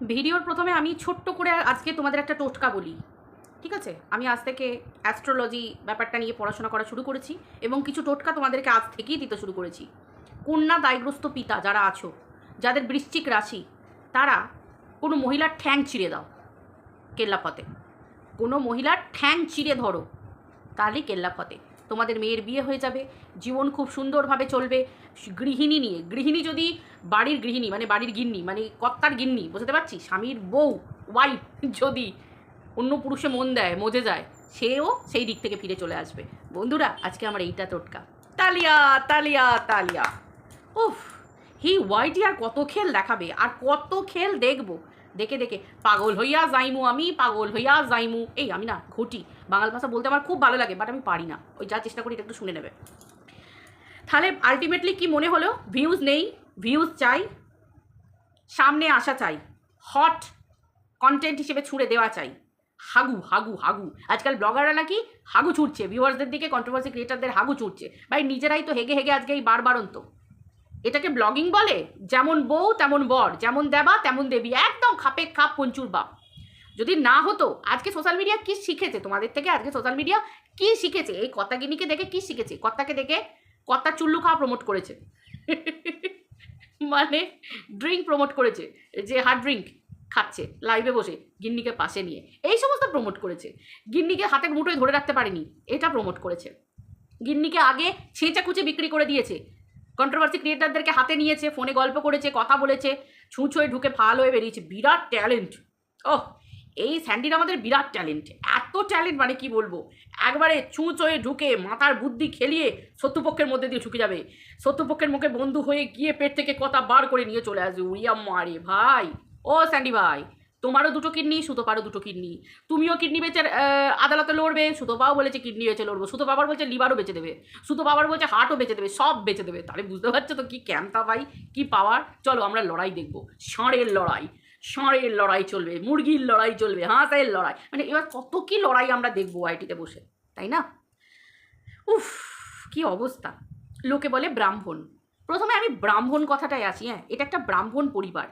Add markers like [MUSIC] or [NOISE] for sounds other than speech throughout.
ভিডিওর প্রথমে আমি ছোট্ট করে আজকে তোমাদের একটা টোটকা বলি, ঠিক আছে? আমি আজ থেকে অ্যাস্ট্রোলজি ব্যাপারটা নিয়ে পড়াশোনা করা শুরু করেছি এবং কিছু টোটকা তোমাদেরকে আজ থেকেই দিতে শুরু করেছি। কন্যা দায়গ্রস্ত পিতা যারা আছো, যাদের বৃশ্চিক রাশি, তারা কোনো মহিলার ঠ্যাং চিড়ে দাও কেল্লাফতে। কোনো মহিলার ঠ্যাং চিড়ে ধরো, তাহলেই কেল্লা কেল্লাফতে। তোমাদের মেয়ের বিয়ে হয়ে যাবে, জীবন খুব সুন্দরভাবে চলবে। গৃহিণী নিয়ে, গৃহিণী যদি বাড়ির গৃহিণী মানে বাড়ির গিন্নি মানে কর্তার গিন্নি, বুঝতে পারছি স্বামীর বউ ওয়াইফ যদি অন্য পুরুষে মন দেয়, মজে যায়, সেও সেই দিক থেকে ফিরে চলে আসবে। বন্ধুরা, আজকে আমার এইটা টোটকা। তালিয়া তালিয়া তালিয়া। উফ হি ওয়াইটি আর কত খেল দেখাবে, আর কত খেল দেখব। দেখে দেখে। পাগল হইয়া যাইমু আমি, পাগল হইয়া যাইমু। এই আমি না, ঘটি। বাংলা ভাষা বলতে আমার খুব ভালো লাগে বাট আমি পারি না। ওই যা চেষ্টা করি এটা একটু শুনে নেবে। তাহলে আলটিমেটলি কি মনে হলো? ভিউজ নেই ভিউজ চাই, সামনে আসা চাই হট কন্টেন্ট হিসেবে ছুঁড়ে দেওয়া চাই। হাগু হাগু হাগু। আজকাল ব্লগাররা নাকি হাগু ছুটছে ভিউয়ার্সদের দিকে কন্ট্রোভার্সি ক্রিয়েটারদের হাগু ছুটছে ভাই, নিজেরাই তো হেগে হেগে আজকে এই বারবারন্ত এটাকে ব্লগিং বলে? যেমন বউ, তেমন বর। যেমন দেবা, তেমন দেবী। একদম খাপে খাপ, পঞ্চুর বাপ। যদি না হতো, আজকে সোশ্যাল মিডিয়া কি শিখেছে? তোমাদের থেকে আজকে সোশ্যাল মিডিয়া কি শিখেছে? এই কর্তাগিনিকে দেখে কি শিখেছে? কর্তাকে দেখে কর্তা চুল্লু খাওয়া প্রমোট করেছে। মানে ড্রিঙ্ক প্রমোট করেছে। যে হার্ড ড্রিঙ্ক খাচ্ছে লাইভে বসে, গিন্নিকে পাশে নিয়ে। এই সমস্ত প্রমোট করেছে। গিন্নিকে হাতের মুঠোয় ধরে রাখতে পারেনি। এটা প্রমোট করেছে। গিন্নিকে আগে ছেঁচা কুচে বিক্রি করে দিয়েছে। কন্ট্রোভার্সি ক্রিয়েটারদেরকে হাতে নিয়েছে ফোনে গল্প করেছে, কথা বলেছে, ছুঁচোয় ঢুকে ফাল হয়ে বেরিয়েছে। বিরাট ট্যালেন্ট ওহ, এই স্যান্ডির আমাদের বিরাট ট্যালেন্ট এত ট্যালেন্ট মানে কি বলব? একবারে ছুঁচোয়ে ঢুকে মাথার বুদ্ধি খেলিয়ে শত্রুপক্ষের মধ্যে দিয়ে ঢুকে যাবে। শত্রুপক্ষের মুখে বন্ধু হয়ে গিয়ে পেট থেকে কথা বার করে নিয়ে চলে আসবে। উড়িয়া মারে ভাই। ও স্যান্ডি ভাই তোমারও দুটো কিডনি, সুতোপারও দুটো কিডনি। তুমিও কিডনি বেচে আদালতে লড়বে, সুতোপাও বলেছে কিডনি বেচে লড়বো সুতো বাবার বলছে লিভারও বেচে দেবে সুতো বাবার বলছে হার্টও বেচে দেবে, সব বেচে দেবে। তাহলে বুঝতে পারছ তো কী ক্যাম্পটা ভাই, কি পাওয়ার চলো আমরা লড়াই দেখব। ষাঁড়ের লড়াই ষাঁড়ের লড়াই চলবে, মুরগির লড়াই চলবে, হাঁসের লড়াই। মানে এবার কত কি লড়াই আমরা দেখব আইটিতে বসে, তাই না? উফ, কি অবস্থা। লোকে বলে ব্রাহ্মণ। প্রথমে আমি ব্রাহ্মণ কথাটাই আসি হ্যাঁ এটা একটা ব্রাহ্মণ পরিবার।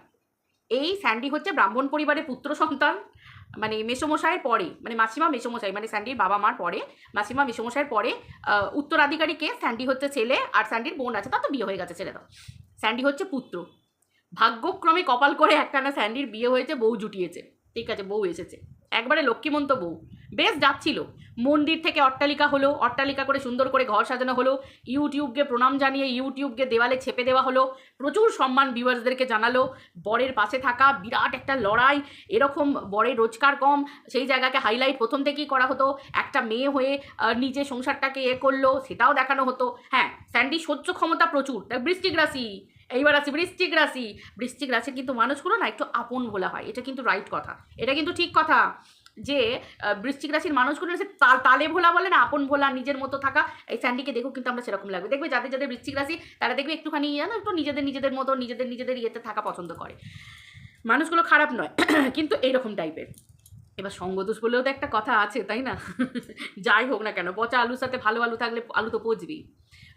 এই স্যান্ডি হচ্ছে ব্রাহ্মণ পরিবারের পুত্র সন্তান। মানে মেসোমশাইয়ের পরে মানে মাসিমা মেসোমশাই মানে স্যান্ডির বাবা মার পরে, মাসিমা মেসোমশাইয়ের পরে উত্তরাধিকারী উত্তরাধিকারীকে স্যান্ডি হচ্ছে ছেলে আর স্যান্ডির বোন আছে, তার তো বিয়ে হয়ে গেছে ছেলে তো স্যান্ডি হচ্ছে পুত্র। ভাগ্যক্রমে কপাল করে একটানা স্যান্ডির বিয়ে হয়েছে, বউ জুটিয়েছে। ঠিক আছে, বউ এসেছে। একবারে লক্ষ্মীমন্ত বউ। বেশ যাচ্ছিল। মন্দির থেকে অট্টালিকা হলো, অট্টালিকা করে সুন্দর করে ঘর সাজানো হলো, ইউটিউবকে প্রণাম জানিয়ে ইউটিউবকে দেওয়ালে ছেপে দেওয়া হলো, প্রচুর সম্মান ভিউয়ার্সদেরকে জানালো, বরের পাশে থাকা, বিরাট একটা লড়াই, এরকম বরের রোজগার কম, সেই জায়গাকে হাইলাইট প্রথম থেকেই করা হতো, একটা মেয়ে হয়ে নিজে সংসারটাকে এ করল, সেটাও দেখানো হতো। হ্যাঁ স্যান্ডি সহ্য ক্ষমতা প্রচুর বৃষ্টিক রাশি। এইবার আছে বৃষ্টিক রাশি। বৃষ্টিক রাশির কিন্তু মানুষগুলো না একটু আপন বলা হয়, এটা কিন্তু রাইট কথা। এটা কিন্তু ঠিক কথা যে বৃশ্চিক রাশির মানুষগুলো সে তালে ভোলা বলে না, আপন ভোলা, নিজের মতো থাকা, এই স্যান্ডিকে দেখো কিন্তু আমরা সেরকম লাগবে। দেখবে যাদের যাদের বৃশ্চিক রাশি, তারা দেখবে একটুখানি জানো একটু নিজেদের নিজেদের মতো, নিজেদের নিজেদের ইয়েতে থাকা পছন্দ করে। মানুষগুলো খারাপ নয়, [CLEARS THROAT] কিন্তু এইরকম টাইপের এবার সঙ্গদোষ বলেও তো একটা কথা আছে তাই না? যাই হোক না কেন পচা আলুর সাথে ভালো আলু থাকলে আলু তো পচবেই।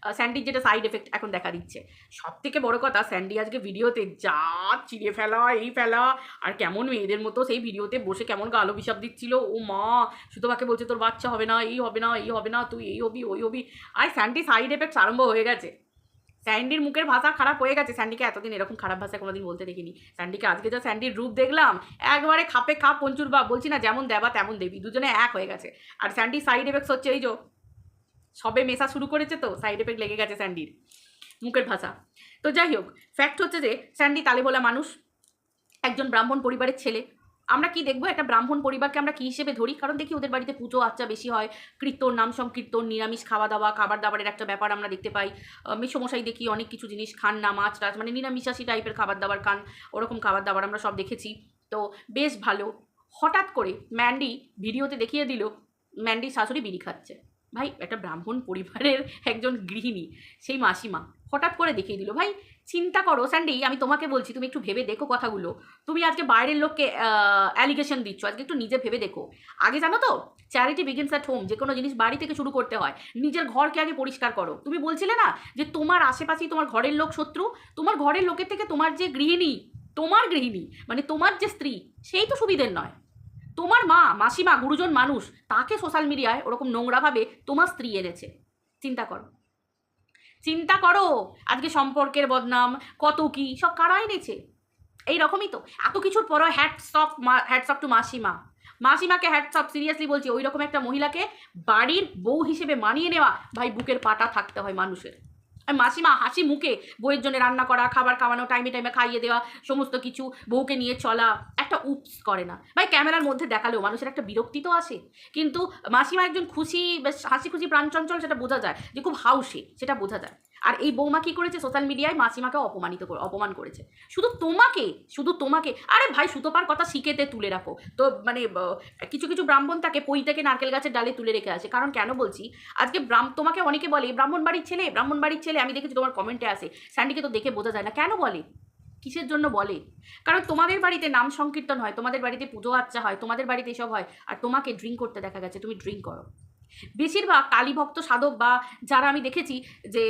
আহ, স্যান্ডির যেটা সাইড এফেক্ট এখন দেখা দিচ্ছে। সব থেকে বড় কথা স্যান্ডি আজকে ভিডিওতে যা চিড়ে ফেলা এই ফেলা আর কেমন মেয়েদের মতো সেই ভিডিওতে বসে কেমন গালো বিষাপ দিচ্ছিল ও মা সুতোবাকে বলছে তোর বাচ্চা হবে না এই হবে না এই হবে না তুই এই হবি ওই হবি। আর স্যান্ডি সাইড এফেক্টস আরম্ভ হয়ে গেছে। স্যান্ডির মুখের ভাষা খারাপ হয়ে গেছে। স্যান্ডিকে এতদিন এরকম খারাপ ভাষা কোনোদিন বলতে দেখিনি। স্যান্ডিকে আজকে যা স্যান্ডির রূপ দেখলাম, একবারে খাপে খাপ পঞ্চুর বা, বলছি না যেমন দেবা তেমন দেবী, দুজনে এক হয়ে গেছে। আর স্যান্ডির সাইড এফেক্টস হচ্ছে এই যে, সবে মেশা শুরু করেছে তো সাইড এফেক্ট লেগে গেছে স্যান্ডির মুখের ভাষা। তো যাই হোক ফ্যাক্ট হচ্ছে যে, স্যান্ডি তালে বলা মানুষ, একজন ব্রাহ্মণ পরিবারের ছেলে। আমরা কি দেখব? একটা ব্রাহ্মণ পরিবারকে আমরা কি হিসেবে ধরি? কারণ দেখি ওদের বাড়িতে পুজো আচ্চা বেশি হয়। কীর্তন, নাম সংকীর্তন, নিরামিষ খাওয়া দাওয়া, খাবার দাবারের একটা ব্যাপার আমরা দেখতে পাই। মেসমশাই দেখি অনেক কিছু জিনিস খান না, মাছ টাছ মানে নিরামিষাশি টাইপের খাবার দাবার খান, ওরকম খাবার দাবার আমরা সব দেখেছি। তো বেশ ভালো। হঠাৎ করে ম্যান্ডি ভিডিওতে দেখিয়ে দিল, ম্যান্ডির শাশুড়ি বিড়ি খাচ্ছে। ভাই, একটা ব্রাহ্মণ পরিবারের একজন গৃহিণী, সেই মাসিমা। হঠাৎ করে দেখিয়ে দিল, ভাই, চিন্তা করো স্যান্ডি আমি তোমাকে বলছি, তুমি একটু ভেবে দেখো কথাগুলো। তুমি আজকে বাইরের লোককে অ্যালিগেশন দিচ্ছ, আজকে একটু নিজে ভেবে দেখো। আগে জানো তো চ্যারিটি বিগিনস অ্যাট হোম যে কোনো জিনিস বাড়ি থেকে শুরু করতে হয়, নিজের ঘরকে আগে পরিষ্কার করো। তুমি বলছিলে না যে তোমার আশেপাশেই তোমার ঘরের লোক শত্রু? তোমার ঘরের লোকের থেকে তোমার যে গৃহিণী, তোমার গৃহিণী মানে তোমার যে স্ত্রী, সেই তো সুবিধের নয়। তোমার মা, মাসিমা, গুরুজন মানুষ, তাকে সোশ্যাল মিডিয়ায় ওরকম নোংরাভাবে তোমার স্ত্রী এনেছে। চিন্তা করো। চিন্তা করো। আজকে সম্পর্কের বদনাম, কত কি, সব কারা এনেছে? এই রকমই তো। এত কিছুর পরও hats off hats off to মাসিমা। মাসিমাকে হ্যাটস অফ সিরিয়াসলি বলছি ওই রকম একটা মহিলাকে বাড়ির বউ হিসেবে মানিয়ে নেওয়া, ভাই বুকের পাটা থাকতে হয় মানুষের। আর মাসিমা হাসি মুখে বউয়ের জন্য রান্না করা, খাবার খাওয়ানো টাইমে টাইমে খাইয়ে দেওয়া, সমস্ত কিছু বউকে নিয়ে চলা। একটা উপস করে না। ভাই, ক্যামেরার মধ্যে দেখালেও মানুষের একটা বিরক্তি তো আসে কিন্তু মাসিমা একজন খুশি, বেশ হাসি খুশি প্রাণচঞ্চল সেটা বোঝা যায় যে খুব হাউসে সেটা বোঝা যায়। আর এই বৌমা কী করেছে সোশ্যাল মিডিয়ায় মাসিমাকে অপমানিত করে, অপমান করেছে। শুধু তোমাকে শুধু তোমাকে। আরে ভাই, সুতোপার কথা শিখেতে তুলে রাখো। তো মানে কিছু কিছু ব্রাহ্মণ তাকে পই থেকে নারকেল গাছের ডালে তুলে রেখে আসে। কারণ কেন বলছি? আজকে ব্রাহ্ম, তোমাকে অনেকে বলে ব্রাহ্মণ বাড়ির ছেলে ব্রাহ্মণ বাড়ির ছেলে, আমি দেখেছি তোমার কমেন্টে আসে। স্যান্ডিকে তো দেখে বোঝা যায় না। কেন বলে? কিসের জন্য বলে? কারণ তোমাদের বাড়িতে নাম সংকীর্তন হয়, তোমাদের বাড়িতে পুজো আচ্চা হয়, তোমাদের বাড়িতে এসব হয়, আর তোমাকে ড্রিঙ্ক করতে দেখা গেছে, তুমি ড্রিঙ্ক করো। বেশিরভাগ কালীভক্ত সাধক বা যারা আমি দেখেছি যে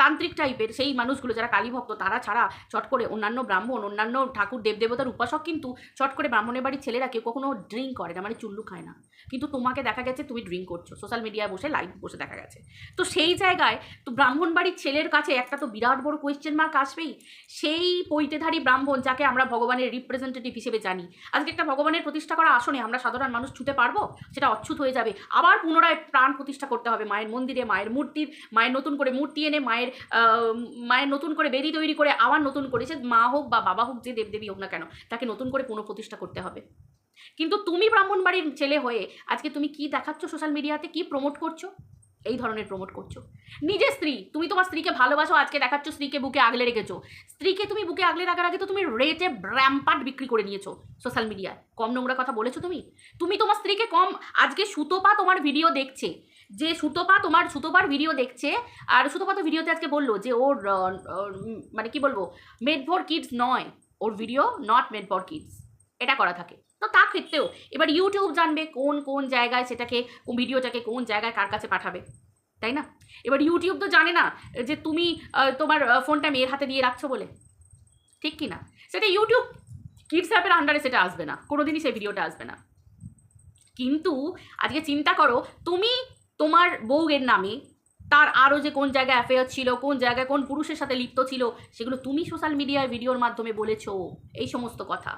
তান্ত্রিক টাইপের সেই মানুষগুলো যারা কালীভক্ত তারা ছাড়া চট করে অন্যান্য ব্রাহ্মণ, অন্যান্য ঠাকুর, দেবদেবতার উপাসক কিন্তু চট করে ব্রাহ্মণের বাড়ির ছেলেরা কেউ কখনো ড্রিঙ্ক করে না মানে চুল্লু খায় না। কিন্তু তোমাকে দেখা গেছে তুমি ড্রিঙ্ক করছ, সোশ্যাল মিডিয়ায় বসে, লাইভ বসে দেখা গেছে। তো সেই জায়গায় তো ব্রাহ্মণ বাড়ির ছেলের কাছে একটা তো বিরাট বড় কোয়েশ্চেন মার্ক আসবেই। সেই পৈতেধারী ব্রাহ্মণ যাকে আমরা ভগবানের রিপ্রেজেন্টেটিভ হিসেবে জানি। আজকে একটা ভগবানের প্রতিষ্ঠা করা আসনে আমরা সাধারণ মানুষ ছুতে পারব? সেটা অচ্ছুত হয়ে যাবে। আবার পুনরায় প্রাণ প্রতিষ্ঠা করতে হবে মায়ের মন্দিরে, মায়ের মূর্তির, মায়ের নতুন করে মূর্তি এনে, মায়ের মায়ের নতুন করে বেদি তৈরি করে আবার নতুন করে সে মা হোক বা বাবা হোক, যে দেবদেবী হোক না কেন, তাকে নতুন করে পুনঃপ্রতিষ্ঠা করতে হবে। কিন্তু তুমি ব্রাহ্মণ বাড়ির ছেলে হয়ে আজকে তুমি কি দেখাচ্ছ সোশ্যাল মিডিয়াতে কি প্রমোট করছ? এই ধরনের প্রমোট করছ। নিজের স্ত্রী, তুমি তোমার স্ত্রীকে ভালোবাসো, আজকে দেখাচ্ছ স্ত্রীকে বুকে আগলে রেখেছো। স্ত্রীকে তুমি বুকে আগলে রাখার আগে তো তুমি রেটে র্যাম্পার্ট বিক্রি করে নিয়েছো সোশ্যাল মিডিয়ায় কম নোংরা কথা বলেছ তুমি? তুমি তোমার স্ত্রীকে কম, আজকে সুতোপা তোমার ভিডিও দেখছে। যে সুতোপা তোমার, সুতোপার ভিডিও দেখছে, আর সুতোপা তো ভিডিওতে আজকে বলল যে ওর মানে কি বলব মেড ফর কিডস নয়। ওর video not made for kids এটা করা থাকে। তো তা ক্ষেত্রেও এবার ইউটিউব জানবে কোন কোন জায়গায় সেটাকে ভিডিওটাকে কোন জায়গায় কার কাছে পাঠাবে, তাই না? এবার ইউটিউব তো জানে না যে তুমি তোমার ফোনটা মেয়ের হাতে দিয়ে রাখছো বলে, ঠিক কি না? সেটা ইউটিউব কিডস অ্যাপের আন্ডারে সেটা আসবে না, কোনোদিনই সেই ভিডিওটা আসবে না। কিন্তু আজকে চিন্তা করো, তুমি তোমার বউয়ের নামে তার আরও যে কোন জায়গায় অ্যাফেয়ার ছিল, কোন জায়গায় কোন পুরুষের সাথে লিপ্ত ছিল, সেগুলো তুমি সোশ্যাল মিডিয়ায় ভিডিওর মাধ্যমে বলেছ, এই সমস্ত কথা।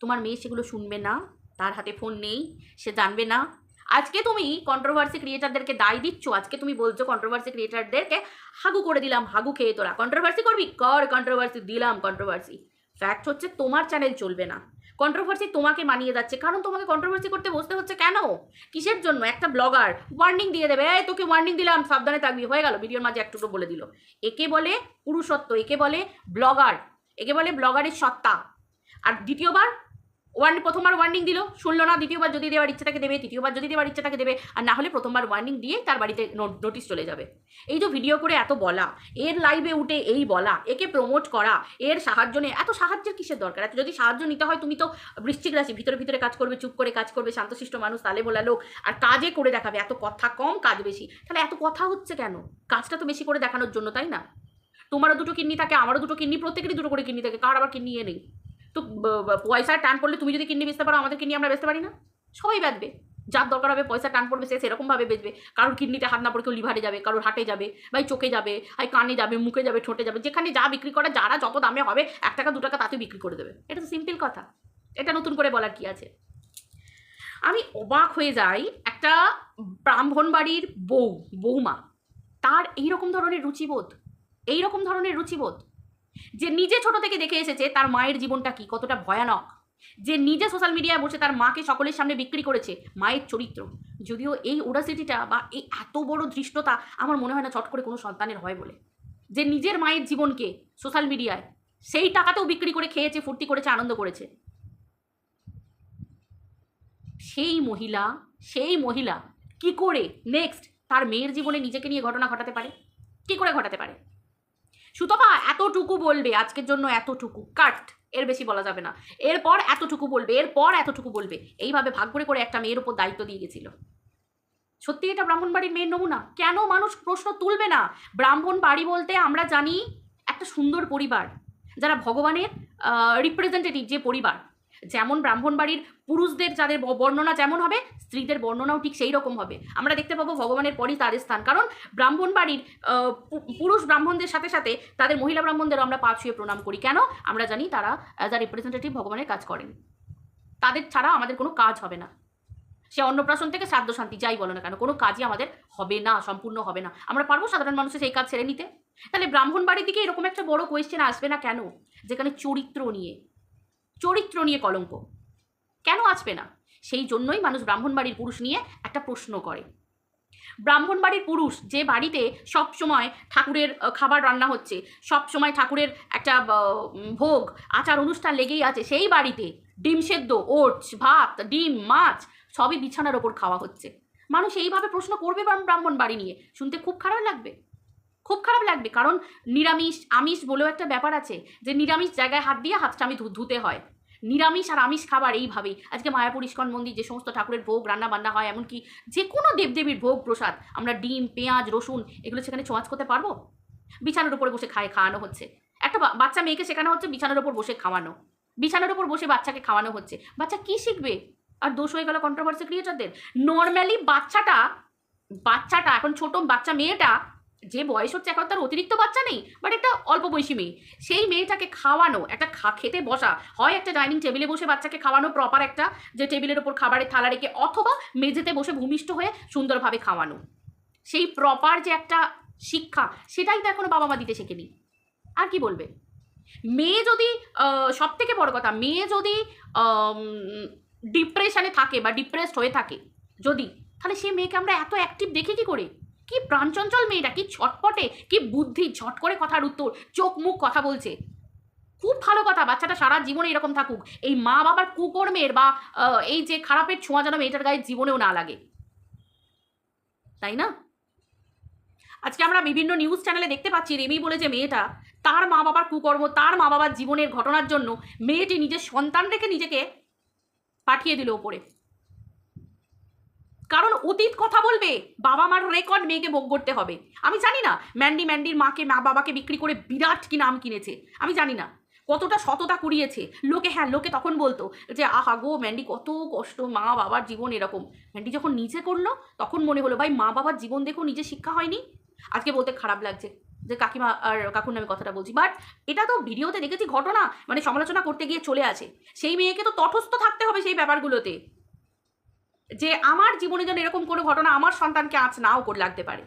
তোমার মেয়ে সেগুলো শুনবে না, তার হাতে ফোন নেই, সে জানবে না। আজকে তুমি কন্ট্রোভার্সি ক্রিয়েটারদেরকে দায় দিচ্ছ, আজকে তুমি বলছো কন্ট্রোভার্সি ক্রিয়েটারদেরকে হাগু করে দিলাম, হাগু খেয়ে তোরা। কন্ট্রোভার্সি করবি? কর কন্ট্রোভার্সি দিলাম কন্ট্রোভার্সি ফ্যাক্ট হচ্ছে তোমার চ্যানেল চলবে না। কন্ট্রোভার্সি তোমাকে মানিয়ে যাচ্ছে, কারণ তোমাকে কন্ট্রোভার্সি করতে বসতে হচ্ছে কেন? কিসের জন্য? একটা ব্লগার ওয়ার্নিং দিয়ে দেবে, এই, তোকে ওয়ার্নিং দিলাম, সাবধানে থাকবি। হয়ে গেল, ভিডিওর মাঝে একটু বলে দিল। একে বলে পুরুষত্ব, একে বলে ব্লগার একে বলে ব্লগারের সত্তা। আর দ্বিতীয়বার ওয়ার্ন প্রথমবার ওয়ার্নিং দিল, শুনলো না, দ্বিতীয়বার যদি দেওয়ার ইচ্ছা তাকে দেবে, তৃতীয়বার যদি দেওয়ার ইচ্ছা তাকে দেবে, আর না হলে প্রথমবার ওয়ার্নিং দিয়ে তার বাড়িতে নোটিশ চলে যাবে। এই যে ভিডিও করে এত বলা, এর লাইভে উঠে এই বলা, একে প্রমোট করা, এর সাহায্য নিয়ে, এত সাহায্যের কিসের দরকার? এত যদি সাহায্য নিতে হয়, তুমি তো বৃশ্চিক রাশি, ভিতরে ভিতরে কাজ করবে, চুপ করে কাজ করবে, শান্তশিষ্ট মানুষ, তালে বলা লোক, আর কাজে করে দেখাবে, এত কথা কম কাজ বেশি। তাহলে এত কথা হচ্ছে কেন? কাজটা তো বেশি করে দেখানোর জন্য, তাই না? তোমারও দুটো কিডনি থাকে, আমারও দুটো কিডনি, প্রত্যেকেরই দুটো করে কিডনি থাকে, কার আবার কিডনি এ নেই? তো, ব- ব- পয়সার টান পড়লে তুমি যদি কিডনি বেচতে পারো আমাদের কিডনি আমরা বেচতে পারি না? সবাই বেচবে। যার দরকার হবে পয়সা টান পড়বে সে সেরকমভাবে বেচবে। কারোর কিডনিতে হাত না পড়ে কেউ লিভারে যাবে, কারোর হাটে যাবে, ভাই চোখে যাবে, ভাই কানে যাবে, মুখে যাবে, ঠোঁটে যাবে, যেখানে যা বিক্রি করে, যারা যত দামে হবে, এক টাকা, দু টাকা তাতে বিক্রি করে দেবে। এটা তো সিম্পল কথা। এটা নতুন করে বলার কি আছে? আমি অবাক হয়ে যাই একটা ব্রাহ্মণ বাড়ির বউ বৌমা তার এইরকম ধরনের রুচিবোধ, এইরকম ধরনের রুচিবোধ। যে নিজে ছোট থেকে দেখে এসেছে তার মায়ের জীবনটা কি, কতটা ভয়ানক। যে নিজে সোশ্যাল মিডিয়ায় বসে তার মাকে সকলের সামনে বিক্রি করেছে, মায়ের চরিত্র। যদিও এই ওডাসিটিটা বা এই এত বড় ধৃষ্টতা আমার মনে হয় না চট করে কোনো সন্তানের হয় বলে। যে নিজের মায়ের জীবনকে সোশ্যাল মিডিয়ায় সেই টাকাতেও বিক্রি করে খেয়েছে, ফুর্তি করেছে, আনন্দ করেছে। সেই মহিলা সেই মহিলা কি করে নেক্সট তার মেয়ের জীবনে নিজেকে নিয়ে ঘটনা ঘটাতে পারে? কি করে ঘটাতে পারে? সুতপা, এতটুকু বলবে, আজকের জন্য এতটুকু, কাট, এর বেশি বলা যাবে না। এরপর এতটুকু বলবে, এরপর এতটুকু বলবে। এইভাবে ভাগ করে করে একটা মেয়ের উপর দায়িত্ব দিয়ে গেছিল। সত্যি এটা ব্রাহ্মণ বাড়ির মেয়ের নমুনা? কেন মানুষ প্রশ্ন তুলবে না? ব্রাহ্মণ বাড়ি বলতে আমরা জানি একটা সুন্দর পরিবার, যারা ভগবানের রিপ্রেজেন্টেটিভ যে পরিবার যেমন ব্রাহ্মণ বাড়ির পুরুষদের যাদের বর্ণনা যেমন হবে, স্ত্রীদের বর্ণনাও ঠিক সেই রকম হবে। আমরা দেখতে পাবো ভগবানের পরই তাদের স্থান। কারণ ব্রাহ্মণ বাড়ির পুরুষ ব্রাহ্মণদের সাথে সাথে তাদের মহিলা ব্রাহ্মণদের আমরা পা ছুঁয়ে প্রণাম করি। কেন? আমরা জানি তারা অ্যাজ আ রিপ্রেজেন্টেটিভ ভগবানের কাজ করেন। তাদের ছাড়া আমাদের কোনো কাজ হবে না। সে অন্নপ্রাশন থেকে শ্রাদ্ধ শান্তি, যাই বলো না কেন, কোনো কাজই আমাদের হবে না, সম্পূর্ণ হবে না। আমরা পারব সাধারণ মানুষের সেই কাজ ছেড়ে নিতে তাহলে ব্রাহ্মণ বাড়ির দিকে এরকম একটা বড় কোয়েশ্চেন আসবে না কেন? যেখানে চরিত্র নিয়ে। চরিত্র নিয়ে কলঙ্ক। কেন আসবে না? সেই জন্যই মানুষ ব্রাহ্মণবাড়ির পুরুষ নিয়ে একটা প্রশ্ন করে। ব্রাহ্মণবাড়ির পুরুষ যে বাড়িতে সব সময় ঠাকুরের খাবার রান্না হচ্ছে সব সময় ঠাকুরের একটা ভোগ, আচার অনুষ্ঠান লেগেই আছে, সেই বাড়িতে ডিম সেদ্ধ, ওটস, ভাত, ডিম, মাছ সবই বিছানার ওপর খাওয়া হচ্ছে। মানুষ এইভাবে প্রশ্ন করবে ব্রাহ্ম- ব্রাহ্মণ বাড়ি নিয়ে? শুনতে খুব খারাপ লাগবে। খুব খারাপ লাগবে। কারণ নিরামিষ, আমিষ বলেও একটা ব্যাপার আছে যে নিরামিষ জায়গায় হাত দিয়ে হাতটা আমি ধুতে হয়। নিরামিষ আর আমিষ খাবার এইভাবেই। আজকে মায়াপুর ইস্কন মন্দির যে সমস্ত ঠাকুরের ভোগ রান্না বান্না হয়, এমনকি যে কোনো দেবদেবীর ভোগ প্রসাদ আমরা ডিম, পেঁয়াজ, রসুন এগুলো সেখানে ছোঁয়াচ করতে পারব? বিছানার উপরে বসে খায়, খাওয়ানো হচ্ছে। একটা বাচ্চা মেয়েকে শেখানো হচ্ছে বিছানার উপর বসে খাওয়ানো। বিছানার উপর বসে বাচ্চাকে খাওয়ানো হচ্ছে। বাচ্চা কি শিখবে? আর দোষ হয়ে গেল কন্ট্রোভার্সি ক্রিয়েটারদের নর্মালি বাচ্চাটা বাচ্চাটা, এখন ছোট বাচ্চা মেয়েটা যে বয়স হচ্ছে এখন তার অতিরিক্ত বাচ্চা নেই বাট একটা অল্প বয়সী মেয়ে। সেই মেয়েটাকে খাওয়ানো, একটা খা, খেতে বসা, হয় একটা ডাইনিং টেবিলে বসে বাচ্চাকে খাওয়ানো প্রপার একটা, যে টেবিলের ওপর খাবারের থালা রেখে, অথবা মেঝেতে বসে ভূমিষ্ঠ হয়ে সুন্দরভাবে খাওয়ানো। সেই প্রপার যে একটা শিক্ষা, সেটাই তো এখনও বাবা মা দিতে শেখেনি। আর কি বলবে? মেয়ে যদি সব থেকে বড় কথা, মেয়ে যদি ডিপ্রেশনে থাকে বা ডিপ্রেসড হয়ে থাকে, যদি, তাহলে সেই মেয়েকে আমরা এত অ্যাক্টিভ দেখি কি করে? কি প্রাণচঞ্চল মেয়েটা, কি ছটপটে, কি বুদ্ধি, ঝট করে কথার উত্তর, চোখ মুখ কথা বলছে। খুব ভালো কথা, বাচ্চাটা সারা জীবনে এরকম থাকুক। এই মা বাবার কুকর্মের বা এই যে খারাপের ছোঁয়া যেন মেয়েটার গায়ে জীবনেও না লাগে। তাই না? আজকে আমরা বিভিন্ন নিউজ চ্যানেলে দেখতে পাচ্ছি রেমি বলে যে মেয়েটা তার মা বাবার কুকর্ম, তার মা বাবার জীবনের ঘটনার জন্য মেয়েটি নিজের সন্তান রেখে নিজেকে পাঠিয়ে দিল ওপরে। কারণ অতীত কথা বলবে বাবা মার রেকর্ড মেয়েকে ভোগ করতে হবে। আমি জানি না ম্যান্ডি ম্যান্ডির মাকে, মা বাবাকে বিক্রি করে বিরাট কি নাম কিনেছে। আমি জানি না, কতটা সততা কুড়িয়েছে। লোকে হ্যাঁ লোকে তখন বলতো যে, আহা গো ম্যান্ডি কত কষ্ট, মা বাবার জীবন এরকম। ম্যান্ডি যখন নিজে করল, তখন মনে হলো, ভাই, মা বাবার জীবন দেখো, নিজে শিক্ষা হয়নি। আজকে বলতে খারাপ লাগছে যে, কাকিমা আর কাকুর নামে কথাটা বলছি। বাট এটা তো ভিডিওতে দেখেছি, ঘটনা মানে সমালোচনা করতে গিয়ে চলে আসে। সেই মেয়েকে তো তটস্থ থাকতে হবে সেই ব্যাপারগুলোতে। যে আমার জীবনে যেন এরকম কোনো ঘটনা আমার সন্তানকে আজ নাও করে লাগতে পারে।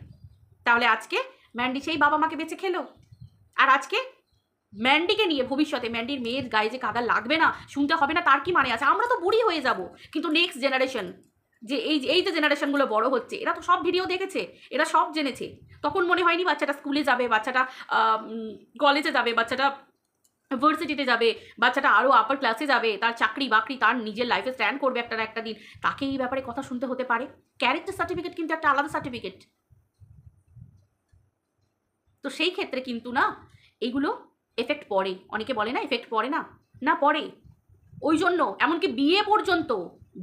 তাহলে আজকে ম্যান্ডি সেই বাবা মাকে বেঁচে খেলো। আর আজকে ম্যান্ডিকে নিয়ে ভবিষ্যতে ম্যান্ডির মেয়ের গায়ে যে কাদা লাগবে না, শুনতে হবে না, তার কি মানে আছে? আমরা তো বুড়ি হয়ে যাব। কিন্তু নেক্সট জেনারেশন যে এই এই যে জেনারেশনগুলো বড় হচ্ছে, এরা তো সব ভিডিও দেখেছে, এরা সব জেনেছে। তখন মনে হয়নি বাচ্চাটা স্কুলে যাবে, বাচ্চাটা কলেজে যাবে, বাচ্চাটা ভার্সিটিতে যাবে, বাচ্চাটা আরও আপার ক্লাসে যাবে, তার চাকরি বাকরি তার নিজের লাইফে স্ট্যান্ড করবে একটা না একটা দিন। তাকে এই ব্যাপারে কথা শুনতে হতে পারে। ক্যারেক্টার সার্টিফিকেট কিন্তু একটা আলাদা সার্টিফিকেট তো সেই ক্ষেত্রে কিন্তু না, এগুলো এফেক্ট পড়ে। অনেকে বলে না এফেক্ট পড়ে না না পড়ে। ওই জন্য, এমনকি বিয়ে পর্যন্ত।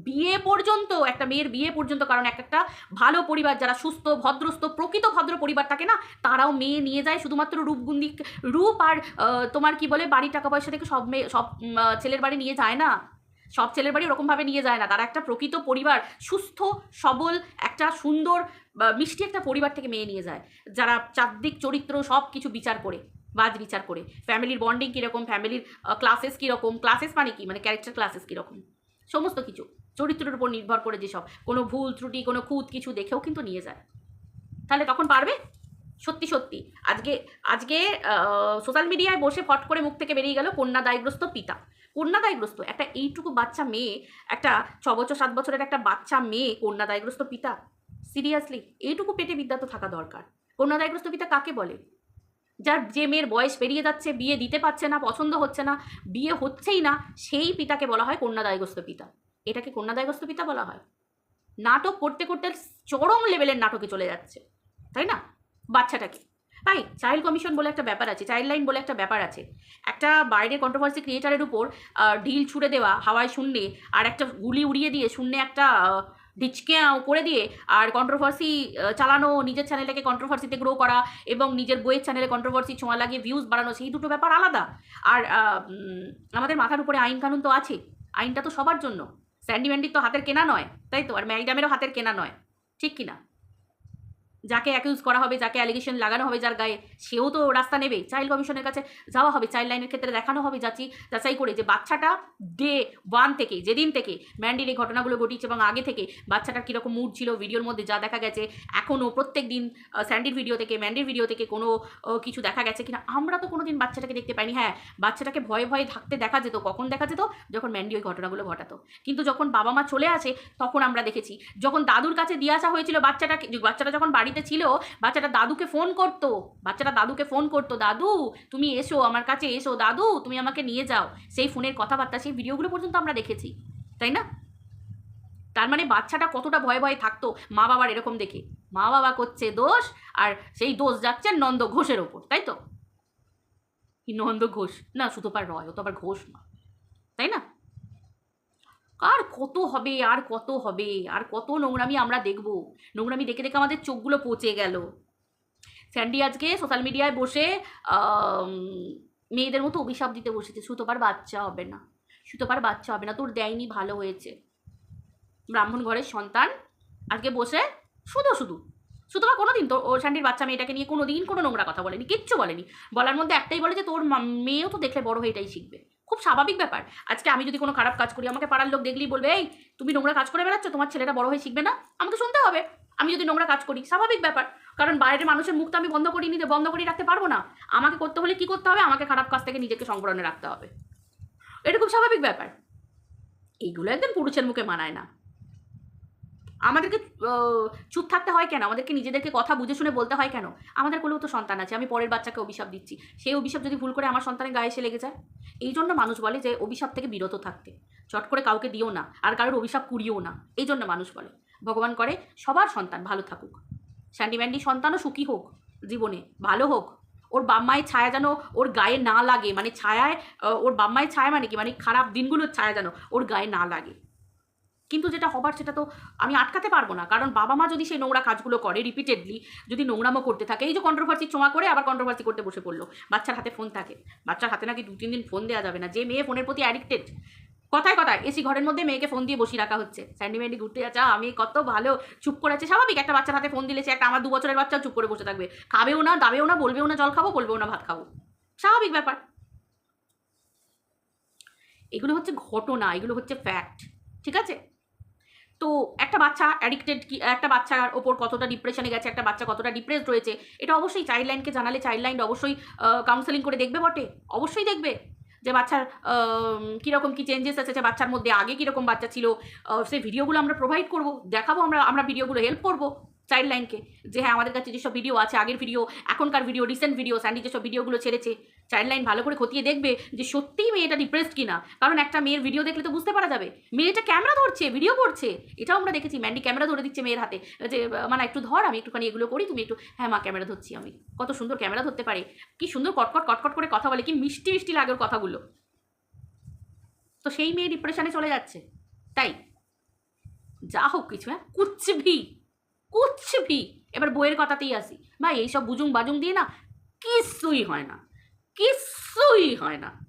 বিয়ে পর্যন্ত, একটা মেয়ের বিয়ে পর্যন্ত, কারণ এক একটা ভালো পরিবার, যারা সুস্থ, ভদ্রস্থ, প্রকৃত ভদ্র পরিবার থাকে না, তারাও মেয়ে নিয়ে যায় শুধুমাত্র রূপগুন্দি, রূপ আর তোমার কি বলে বাড়ির টাকা পয়সা থেকে সব মেয়ে, সব ছেলের বাড়ি নিয়ে যায় না? সব ছেলের বাড়ি ওরকমভাবে নিয়ে যায় না। তারা একটা প্রকৃত পরিবার, সুস্থ, সবল, একটা সুন্দর মিষ্টি একটা পরিবার থেকে মেয়ে নিয়ে যায়, যারা চারদিক চরিত্র সব কিছু বিচার করে, বাজ বিচার করে। ফ্যামিলির বন্ডিং কীরকম? ফ্যামিলির ক্লাসেস কীরকম? ক্লাসেস মানে কি? মানে ক্যারেক্টার ক্লাসেস কীরকম? সমস্ত কিছু। চরিত্রের উপর নির্ভর করে যেসব। কোনো ভুল, ত্রুটি, কোনো খুঁত কিছু দেখেও কিন্তু নিয়ে যায়। তাহলে তখন পারবে? সত্যি সত্যি। আজকে আজকে সোশ্যাল মিডিয়ায় বসে ফট করে মুখ থেকে বেরিয়ে গেল কন্যা দায়গ্রস্ত পিতা। কন্যা দায়গ্রস্ত একটা এইটুকু বাচ্চা মেয়ে, একটা ছ বছর, সাত বছরের একটা বাচ্চা মেয়ে কন্যা দায়গ্রস্ত পিতা। সিরিয়াসলি এইটুকু পেটে বিদ্যা তো থাকা দরকার। কন্যা দায়গ্রস্ত পিতা কাকে বলে? যার যে মেয়ের বয়স পেরিয়ে যাচ্ছে, বিয়ে দিতে পারছে না, পছন্দ হচ্ছে না, বিয়ে হচ্ছেই না, সেই পিতাকে বলা হয় কন্যা দায়গ্রস্ত পিতা। এটাকে কন্যা দায়গ্রস্ত পিতা বলা হয়। নাটক করতে করতে চরম লেভেলের নাটকে চলে যাচ্ছে, তাই না? বাচ্চাটাকে। তাই চাইল্ড কমিশন বলে একটা ব্যাপার আছে চাইল্ড লাইন বলে একটা ব্যাপার আছে। একটা বাইরের কন্ট্রোভার্সি ক্রিয়েটারের উপর ঢিল ছুড়ে দেওয়া, হাওয়ায় শূন্যে, আর একটা গুলি উড়িয়ে দিয়ে শূন্যে একটা ডিচকে করে দিয়ে আর কন্ট্রোভার্সি চালানো, নিজের চ্যানেলটাকে কন্ট্রোভার্সিতে গ্রো করা এবং নিজের বইয়ের চ্যানেলে কন্ট্রোভার্সি ছোঁয়া লাগিয়ে ভিউজ বাড়ানো, সেই দুটো ব্যাপার আলাদা। আর আমাদের মাথার উপরে আইন কানুন তো আছে। আইনটা তো সবার জন্য। স্যান্ডি ম্যান্ডির তো হাতের কেনা নয়, তাই তো? আর ম্যারিডামেরও হাতের কেনা নয়। ঠিক কি না যাকে অ্যাকিউজ করা হবে, যাকে অ্যালিগেশন লাগানো হবে যার গায়ে, সেও তো রাস্তা নেবে। চাইল্ড কমিশনের কাছে যাওয়া হবে চাইল্ড লাইনের ক্ষেত্রে দেখানো হবে যাচি যাচাই করে যে বাচ্চাটা ডে ওয়ান থেকে, যেদিন থেকে ম্যান্ডির এই ঘটনাগুলো ঘটিয়েছে এবং আগে থেকে বাচ্চাটার কীরকম মুড ছিল ভিডিওর মধ্যে যা দেখা গেছে এখনও প্রত্যেক দিন স্যান্ডির ভিডিও থেকে ম্যান্ডির ভিডিও থেকে কোনো কিছু দেখা গেছে কিনা, আমরা তো কোনো দিন বাচ্চাটাকে দেখতে পাইনি। হ্যাঁ বাচ্চাটাকে ভয়ে ভয়ে থাকতে দেখা যেত, কখন দেখা যেত? যখন ম্যান্ডি ওই ঘটনাগুলো ঘটাতো। কিন্তু যখন বাবা মা চলে আসে, তখন আমরা দেখেছি, যখন দাদুর কাছে দিয়ে আসা হয়েছিল বাচ্চাটাকে, বাচ্চাটা যখন বাড়িতে ছিল, বাচ্চাটা দাদুকে ফোন করতো, বাচ্চাটা দাদুকে ফোন করতো, দাদু, তুমি এসো, আমার কাছে এসো, দাদু, তুমি আমাকে নিয়ে যাও। সেই ফোনের কথাবার্তা, সেই ভিডিওগুলো পর্যন্ত আমরা দেখেছি, তাই না? তার মানে বাচ্চাটা কতটা ভয়ে ভয়ে থাকতো মা বাবার এরকম দেখে। মা বাবা করছে দোষ, আর সেই দোষ যাচ্ছে নন্দ ঘোষের ওপর, তাই তো? নন্দ ঘোষ? না, সুতোপার রয়, ও তো আবার ঘোষ না তাই না? আর কত হবে, আর কত হবে, আর কত নোংরামি আমরা দেখব। নোংরামি দেখে দেখে আমাদের চোখগুলো পচে গেল। স্যান্ডি আজকে সোশ্যাল মিডিয়ায় বসে মেয়েদের মতো অভিশাপ দিতে বসেছে। সুতোপার বাচ্চা হবে না। সুতোপার বাচ্চা হবে না, তোর দেয়নি, ভালো হয়েছে। ব্রাহ্মণ ঘরের সন্তান আজকে বসে শুধু শুধু। সুতরাং কোনো দিন তো ও স্যান্ডির বাচ্চা মেয়েটাকে নিয়ে কোনো দিন কোনো নোংরা কথা বলেনি, কিচ্ছু বলেনি। বলার মধ্যে একটাই বলে যে তোর মেয়েও তো দেখলে বড় হয়ে এটাই শিখবে। খুব স্বাভাবিক ব্যাপার। আজকে আমি যদি কোনো খারাপ কাজ করি, আমাকে পাড়ার লোক দেখলেই বলবে, এই, তুমি নোংরা কাজ করে বেড়াচ্ছ, তোমার ছেলেটা বড় হয়ে শিখবে না? আমাকে শুনতে হবে। আমি যদি নোংরা কাজ করি, স্বাভাবিক ব্যাপার। কারণ বাইরের মানুষের মুখ তো আমি বন্ধ করি নিতে, বন্ধ করে রাখতে পারব না। আমাকে করতে হলে কি করতে হবে? আমাকে খারাপ কাজ থেকে নিজেকে সংবরণে রাখতে হবে। এটা খুব স্বাভাবিক ব্যাপার। এইগুলো একদম পুরুষের মুখে মানায় না। আমাদেরকে চুপ থাকতে হয় কেন? আমাদেরকে নিজেদেরকে কথা বুঝে শুনে বলতে হয় কেন? আমাদের কোলেও তো সন্তান আছে। আমি পরের বাচ্চাকে অভিশাপ দিচ্ছি। সেই অভিশাপ যদি ভুল করে আমার সন্তানের গায়ে এসে লেগে যায়? এই জন্য মানুষ বলে যে অভিশাপ থেকে বিরত থাকতে। চট করে কাউকে দিও না আর কারোর অভিশাপ কুড়িও না। এই জন্য মানুষ বলে। ভগবান করে সবার সন্তান ভালো থাকুক। স্যান্ডি ম্যান্ডি সন্তানও সুখী হোক জীবনে, ভালো হোক। ওর বাম্মায়ের ছায়া যেন ওর গায়ে না লাগে। মানে ছায়ায় ওর বাম্মায়ের ছায়া মানে কি? মানে খারাপ দিনগুলোর ছায়া যেন ওর গায়ে না লাগে। কিন্তু যেটা হবার সেটা তো আমি আটকাতে পারব না। কারণ বাবা মা যদি সেই নোংরা কাজগুলো করে রিপিটেডলি যদি নোংরামো করতে থাকে, এই যে কন্ট্রোভার্সি ছোঁয়া করে আবার কন্ট্রোভার্সি করতে বসে পড়ল। বাচ্চার হাতে ফোন থাকে। বাচ্চার হাতে নাকি দু তিন দিন ফোন দেওয়া যাবে না। যে মেয়ে ফোনের প্রতি অ্যাডিক্টেড কথায় কথায় এসি ঘরের মধ্যে মেয়েকে ফোন দিয়ে বসিয়ে রাখা হচ্ছে। স্যান্ডি ম্যান্ডি ঘুরতে যাচ্ছে আমি কত ভালো, চুপ করে আছে। স্বাভাবিক, একটা বাচ্চার হাতে ফোন দিলে সে একটা আমার দু বছরের বাচ্চাও চুপ করে বসে থাকবে। খাবেও না, দাবেও না, বলবেও না, জল খাব, বলবেও না, ভাত খাব। স্বাভাবিক ব্যাপার। এগুলো হচ্ছে ঘটনা, এগুলো হচ্ছে ফ্যাক্ট ঠিক আছে? তো একটা বাচ্চা অ্যাডিক্টেড কি, একটা বাচ্চার ওপর কতটা ডিপ্রেশনে গেছে, একটা বাচ্চা কতটা ডিপ্রেসড রয়েছে, এটা অবশ্যই চাইল্ড লাইনকে জানালে চাইল্ড লাইন অবশ্যই কাউন্সেলিং করে দেখবে বটে, অবশ্যই দেখবে। যে বাচ্চার কীরকম কী চেঞ্জেস এসেছে বাচ্চার মধ্যে আগে কীরকম বাচ্চা ছিল সেই ভিডিওগুলো আমরা প্রোভাইড করব, দেখাবো আমরা আমরা ভিডিওগুলো হেল্প করব। চাইল্ড লাইনকে যে হ্যাঁ আমাদের কাছে যেসব ভিডিও আছে, আগের ভিডিও এখনকার ভিডিও রিসেন্ট ভিডিও স্যান্ডি যেসব ভিডিওগুলো ছেড়েছে চাইল্ড লাইন ভালো করে খতিয়ে দেখবে যে সত্যিই মেয়েটা ডিপ্রেসড কিনা। কারণ একটা মেয়ের ভিডিও দেখলে তো বুঝতে পারা যাবে, মেয়েটা ক্যামেরা ধরছে ভিডিও করছে। এটাও আমরা দেখেছি ম্যান্ডি ক্যামেরা ধরে দিচ্ছে মেয়ের হাতে, যে মানে একটু ধর, আমি একটুখানি এগুলো করি, তুমি একটু হ্যাঁ মা ক্যামেরা ধরছি আমি। কত সুন্দর ক্যামেরা ধরতে পারে। কি সুন্দর কটকট কটকট করে কথা বলে, কি মিষ্টি মিষ্টি লাগে কথাগুলো। তো সেই মেয়ে ডিপ্রেশনে চলে যাচ্ছে। তাই, যা হোক কিছু হ্যাঁ কুচ্ছ ভি ভি এবার বইয়ের কথাতেই আসি। ভাই, এইসব বুজুং বাজুং দিয়ে না কিছুই হয় না। কিছুই হয় না।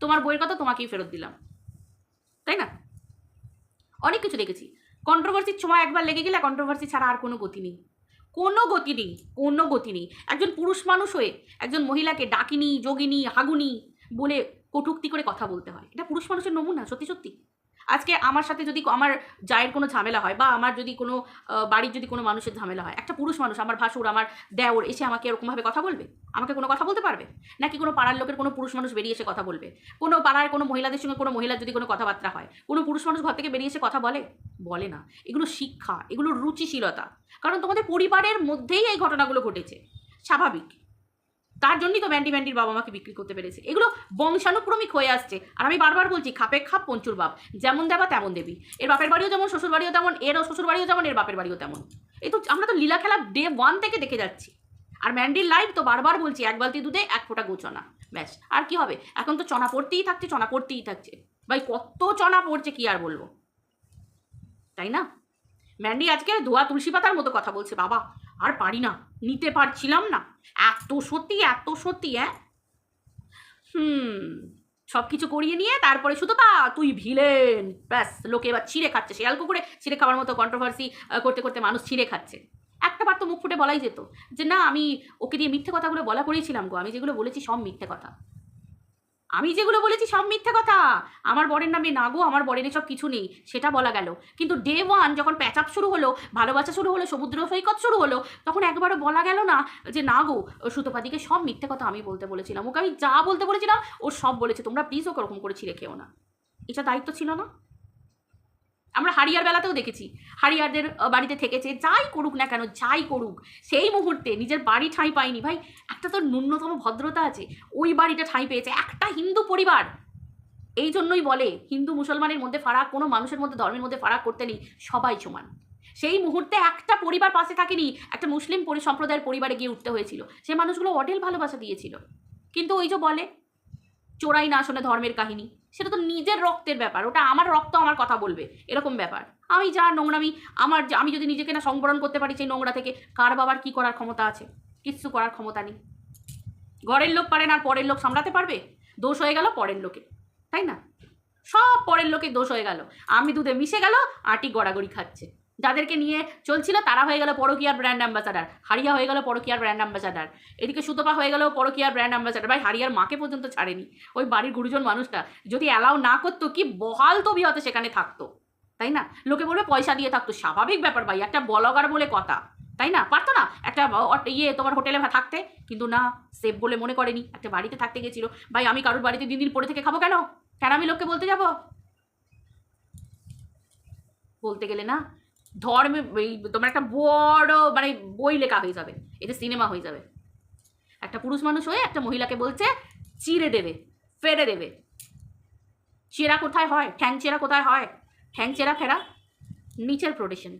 তোমার বইয়ের কথা তোমাকেই ফেরত দিলাম। তাই না? অনেক কিছু দেখেছি। কন্ট্রোভার্সির সময় একবার লেগে গেলে কন্ট্রোভার্সি ছাড়া আর কোনো গতি নেই। কোনো গতি নেই, কোনো গতি নেই। একজন পুরুষ মানুষ হয়ে একজন মহিলাকে ডাকিনি, যোগিনী, হাগুনি বলে কটুক্তি করে কথা বলতে হয়। এটা পুরুষ মানুষের নমুনা, সত্যি সত্যি। আজকে আমার সাথে যদি আমার জায়ের কোনো ঝামেলা হয় বা আমার যদি কোনো বাড়ির যদি কোনো মানুষের ঝামেলা হয়, একটা পুরুষ মানুষ, আমার ভাসুর, আমার দেওর, এসে আমাকে এরকমভাবে কথা বলবে? আমাকে কোনো কথা বলতে পারবে? নাকি কোনো পাড়ার লোকের কোনো পুরুষ মানুষ বেরিয়ে এসে কথা বলবে? কোনো পাড়ার কোনো মহিলাদের সঙ্গে কোনো মহিলার যদি কোনো কথাবার্তা হয়, কোনো পুরুষ মানুষ ঘর থেকে বেরিয়ে এসে কথা বলে? বলে না। এগুলো শিক্ষা, এগুলো রুচিশীলতা। কারণ তোমাদের পরিবারের মধ্যেই এই ঘটনাগুলো ঘটেছে। স্বাভাবিক। তার জন্যই তো ব্যান্ডি ব্যান্ডির বাবা মাকে বিক্রি করতে পেরেছে। এগুলো বংশানুক্রমিক হয়ে আসছে। আর আমি বারবার বলছি, খাপে খাপ, পঞ্চুর বাপ। যেমন দেবা, তেমন দেবী। এর বাপের বাড়িও যেমন, শ্বশুর বাড়িও তেমন, এরও শ্বশুর বাড়িও যেমন, এর বাপের বাড়িও তেমন। এই তো আমরা তো লীলা খেলা ডে ওয়ান থেকে দেখে যাচ্ছি। আর ম্যান্ডির লাইফ তো বারবার বলছি, এক বালতি দুধে এক ফোঁটা গোচনা ব্যাস, আর কি হবে? এখন তো চনা পড়তেই থাকছে, চনা পড়তেই থাকছে। ভাই, কত চনা পড়ছে, কি আর বলব? তাই না? ম্যান্ডি আজকে ধোয়া তুলসী পাতার মতো কথা বলছে, বাবা। আর পারি না, নিতে পারছিলাম না। এত সত্যি এত সত্যি হ্যাঁ হুম, সব কিছু করিয়ে নিয়ে তারপরে শুধু পা, তুই ভিলেন। ব্যাস, লোকে এবার ছিঁড়ে খাচ্ছে। শেয়াল কুকুরে ছিঁড়ে খাওয়ার মতো কন্ট্রোভার্সি করতে করতে মানুষ ছিঁড়ে খাচ্ছে। একটা বার তো মুখ ফুটে বলাই যেত যে, না, আমি ওকে দিয়ে মিথ্যে কথাগুলো বলা করেছিলাম গো। আমি যেগুলো বলেছি সব মিথ্যে কথা। আমি যেগুলো বলেছি সব মিথ্যে কথা। আমার বরের নামে নাগো, আমার বরের সব কিছু নেই, সেটা বলা গেল। কিন্তু ডে ওয়ান যখন প্যাচ আপ শুরু হলো, ভালোবাসা শুরু হলো, সমুদ্র সৈকত শুরু হলো, তখন একবারও বলা গেল না যে, নাগো সুতোপাদিকে সব মিথ্যে কথা আমি বলতে বলেছিলাম। ওকে আমি যা বলতে বলেছিলাম, ও সব বলেছে। তোমরা প্লিজ ওকে ওরকম করে ছিঁড়ে খেও না। এটা দায়িত্ব ছিল না? আমরা হারিয়ার বেলাতেও দেখেছি। হারিয়ারদের বাড়িতে থেকেছে, যাই করুক না কেন, যাই করুক, সেই মুহূর্তে নিজের বাড়ি ঠাঁই পায়নি। ভাই, একটা তো ন্যূনতম ভদ্রতা আছে, ওই বাড়িটা ঠাঁই পেয়েছে। একটা হিন্দু পরিবার, এই জন্যই বলে, হিন্দু মুসলমানের মধ্যে ফারাক, কোনো মানুষের মধ্যে, ধর্মের মধ্যে ফারাক করতে নেই, সবাই সমান। সেই মুহূর্তে একটা পরিবার পাশে থাকেনি, একটা মুসলিম পরি, সম্প্রদায়ের পরিবারে গিয়ে উঠতে হয়েছিল। সে মানুষগুলো অডেল ভালোবাসা দিয়েছিল। কিন্তু ওই যে বলে চোরাই না শোনে ধর্মের কাহিনী। সেটা তো নিজের রক্তের ব্যাপার, ওটা আমার রক্ত আমার কথা বলবে, এরকম ব্যাপার। আমি যা নোংরামি, আমার আমি যদি নিজেকে না সংবরণ করতে পারি সেই নোংরা থেকে, কার বাবার কি করার ক্ষমতা আছে? কিচ্ছু করার ক্ষমতা নেই। ঘরের লোক পারে না আর পরের লোক সামলাতে পারবে? দোষ হয়ে গেল পরের লোকে, তাই না? সব পরের লোকে দোষ হয়ে গেল। আমি দুধে মিশে গেল, আটি গড়াগড়ি খাচ্ছে। যাদেরকে নিয়ে চলছিল, তারা হয়ে গেল পরকিয়ার ব্র্যান্ড অ্যাম্বাসাডার হারিয়া হয়ে গেল পরকিয়ার ব্র্যান্ড অ্যাম্বাসাডার এদিকে সুতপা হয়ে গেল পরকিয়ার ব্র্যান্ড অ্যাম্বাসাডার ভাই, হারিয়ার মাকে পর্যন্ত ছাড়েনি। ওই বাড়ির গুরুজন মানুষটা যদি অ্যালাউ না করতো, কি বহাল তবি হতে সেখানে থাকতো? তাই না? লোকে বলবে পয়সা দিয়ে থাকতো। স্বাভাবিক ব্যাপার ভাই, একটা বলগার বলে কথা। তাই না? পারতো না? একটা ইয়ে তোমার হোটেলে থাকতে। কিন্তু না সেফ বলে মনে করেনি। একটা বাড়িতে থাকতে গেছিল। ভাই, আমি কারোর বাড়িতে দিন দিন পড়ে থেকে খাব কেন? কেন আমি লোককে বলতে যাব? বলতে গেলে না ধর্মে তোমার একটা বড় মানে বই লেখা হয়ে যাবে। এটা সিনেমা হয়ে যাবে। একটা পুরুষ মানুষ হয়ে একটা মহিলাকে বলছে চিড়ে দেবে ফেরে দেবে। চেরা কোথায় হয়? ঠ্যাং চেরা কোথায় হয়? ঠ্যাং চেরা ফেরা। নিচের প্রোটেশন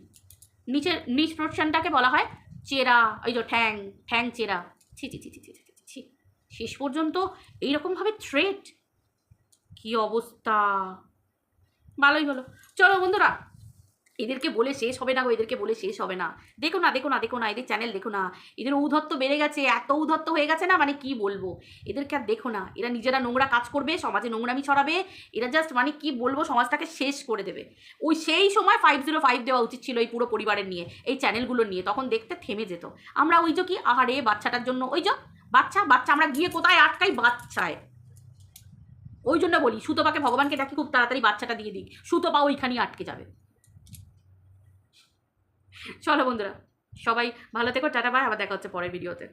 নিচের নিচ প্রোটেশনটাকে বলা হয় চেরা ওই যে ঠ্যাং ঠ্যাং চেরা। ছি ছি ছি ছি, ছি, ছি। শেষ পর্যন্ত এইরকমভাবে থ্রেট কি অবস্থা? ভালোই হলো। চলো বন্ধুরা এদেরকে বলে শেষ হবে না গো, এদেরকে বলে শেষ হবে না। দেখো না দেখো না দেখো না, এদের চ্যানেল দেখো না। এদের ঔধত্ব বেড়ে গেছে, এত ঔধত্ব হয়ে গেছে না মানে কি বলব? এদেরকে আর দেখো না। এরা নিজেরা নোংরা কাজ করবে, সমাজে নোংরামি ছড়াবে, এরা জাস্ট মানে কি বলব, সমাজটাকে শেষ করে দেবে। ওই সেই সময় ফাইভ জিরো ফাইভ দেওয়া উচিত ছিল এই পুরো পরিবারের নিয়ে, এই চ্যানেলগুলো নিয়ে। তখন দেখতে থেমে যেত। আমরা ওই যে কি, আহারে, বাচ্চাটার জন্য, ওই যে, বাচ্চা বাচ্চা, আমরা গিয়ে কোথায় আটকাই? বাচ্চায়। ওই জন্য বলি, সুতোপাকে ভগবানকে ডাকি, খুব তাড়াতাড়ি বাচ্চাটা দিয়ে দিই সুতোপা ওইখানেই আটকে যাবে। চলো বন্ধুরা সবাই ভালো থেকো টাটা বাই আবার দেখা হচ্ছে পরের ভিডিওতে।